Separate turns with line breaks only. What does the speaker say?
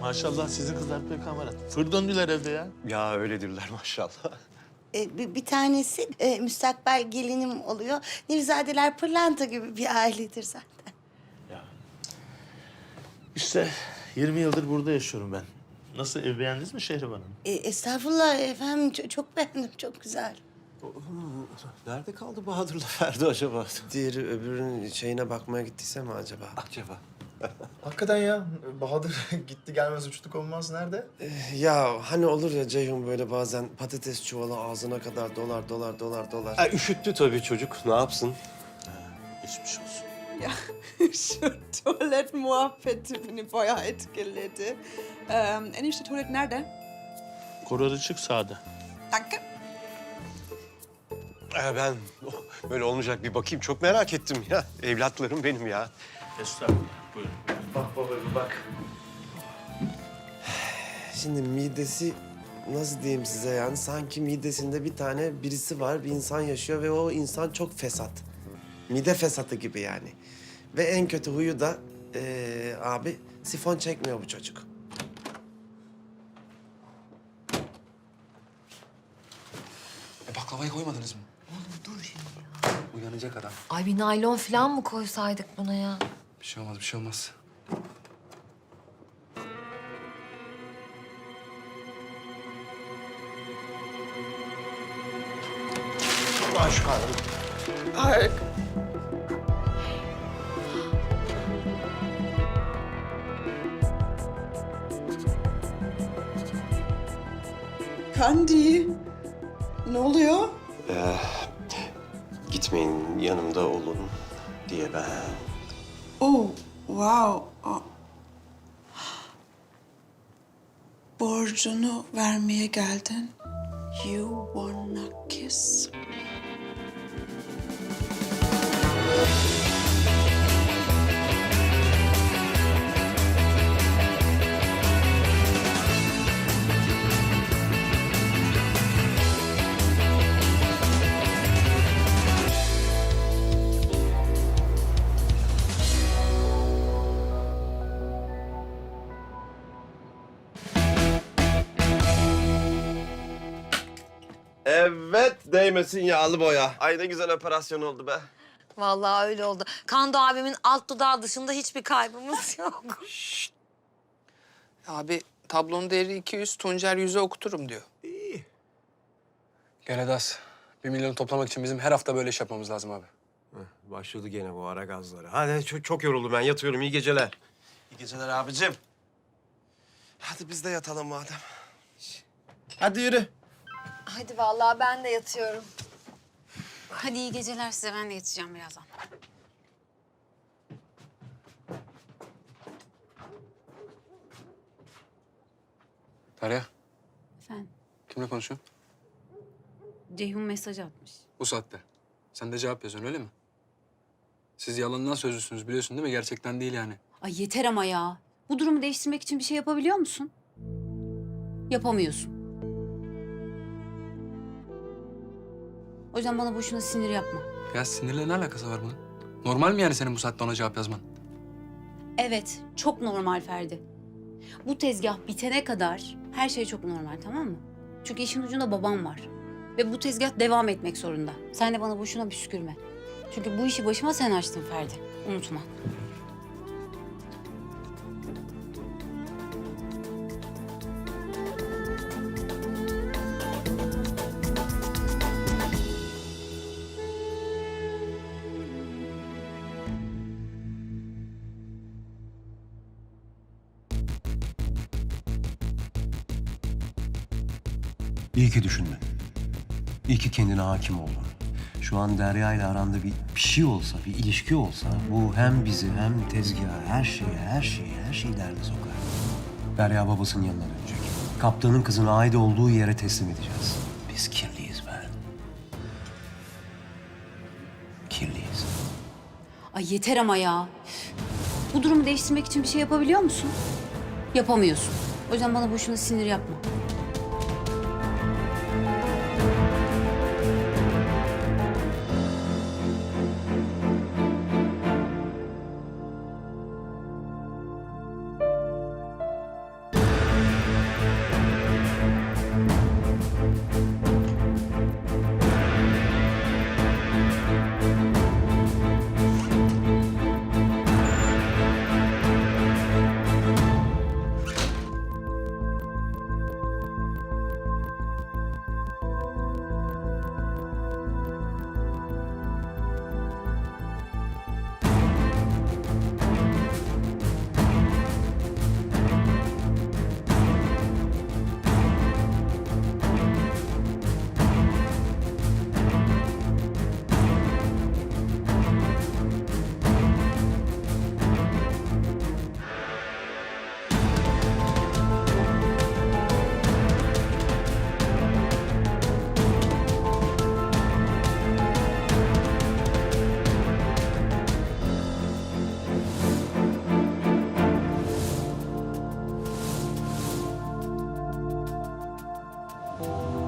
Maşallah sizin kızlar pek hamarat. Fır döndüler evde ya.
Ya öyledirler maşallah.
E, bir, bir tanesi e, müstakbel gelinim oluyor. Nevzadeler pırlanta gibi bir ailedir zaten.
İşte 20 yıldır burada yaşıyorum ben. Nasıl ev beğendiniz mi Şehriban Hanım?
E, estağfurullah efendim çok, çok beğendim çok güzel.
Nerede kaldı Bahadır'la Ferdi acaba?
Diğeri öbürünün şeyine bakmaya gittiyse mi acaba?
Acaba.
Hakikaten ya. Bahadır gitti gelmez uçtuk olmaz. Nerede?
Eh, Ya hani olur ya Ceyhun böyle bazen patates çuvalı ağzına kadar dolar dolar dolar dolar.
Ha, üşüttü tabii çocuk. Ne yapsın?
Geçmiş olsun.
Ya şu tuvalet muhabbeti beni bayağı etkiledi. Ee, enişte tuvalet nerede?
Koru çık sağda.
Danke.
Ee, ben oh, böyle olmayacak bir bakayım. Çok merak ettim ya. Evlatlarım benim ya.
Estağfurullah. Buyurun.
Bak baba bir bak.
Şimdi midesi nasıl diyeyim size yani sanki midesinde bir tane birisi var bir insan yaşıyor ve o insan çok fesat. Mide fesatı gibi yani. Ve en kötü huyu da eee, abi sifon çekmiyor bu çocuk.
E baklavayı koymadınız mı? Oğlum dur şimdi ya. Uyanacak adam.
Ay bir naylon falan mı koysaydık buna ya?
Bir şey olmaz, bir şey olmaz.
Ay. Kandi. Ne oluyor?
Gitmeyin yanımda olun diye ben.
Oh, wow. Borcunu vermeye geldin. You wanna kiss?
Evet değmesin yağlı boya. Ay ne güzel operasyon oldu be.
Vallahi öyle oldu. Kando abimin alt dudağı dışında hiçbir kaybımız yok.
Abi tablonun değeri 200, Tuncer 100'e okuturum diyor.
Gel Edas. Bir milyonu toplamak için bizim her hafta böyle iş yapmamız lazım abi.
Başladı gene bu ara gazları. Hadi çok, çok yoruldum ben. Yatıyorum. İyi geceler.
İyi geceler abicim. Hadi biz de yatalım madem. Hadi yürü.
Hadi vallahi ben de yatıyorum.
Hadi iyi geceler size. Ben de yatacağım birazdan.
Derya,
Efendim,
kimle konuşuyorsun?
Ceyhun mesaj atmış.
Bu saatte. Sen de cevap yazıyorsun öyle mi? Siz yalandan sözlüsünüz biliyorsun değil mi? Gerçekten değil yani.
Ay yeter ama ya. Bu durumu değiştirmek için bir şey yapabiliyor musun? Yapamıyorsun. O yüzden bana boşuna sinir yapma.
Ya sinirle ne alakası var bunun? Normal mi yani senin bu saatte ona cevap yazman?
Evet, çok normal Ferdi. Bu tezgah bitene kadar her şey çok normal, tamam mı? Çünkü işin ucunda babam var. Ve bu tezgah devam etmek zorunda. Sen de bana boşuna püskürme. Çünkü bu işi başıma sen açtın Ferdi. Unutma.
İyi ki düşündün. İyi ki kendine hakim oldun. Şu an Derya ile aranda bir, bir şey olsa, bir ilişki olsa bu hem bizi hem tezgahı, her şeyi, her şeyi, her şeyi derde sokar. Derya babasının yanına dönecek. Kaptanın kızını ait olduğu yere teslim edeceğiz. Biz kirliyiz be. Kirliyiz.
Ay yeter ama ya. Bu durumu değiştirmek için bir şey yapabiliyor musun? Yapamıyorsun. O yüzden bana boşuna sinir yapma.
you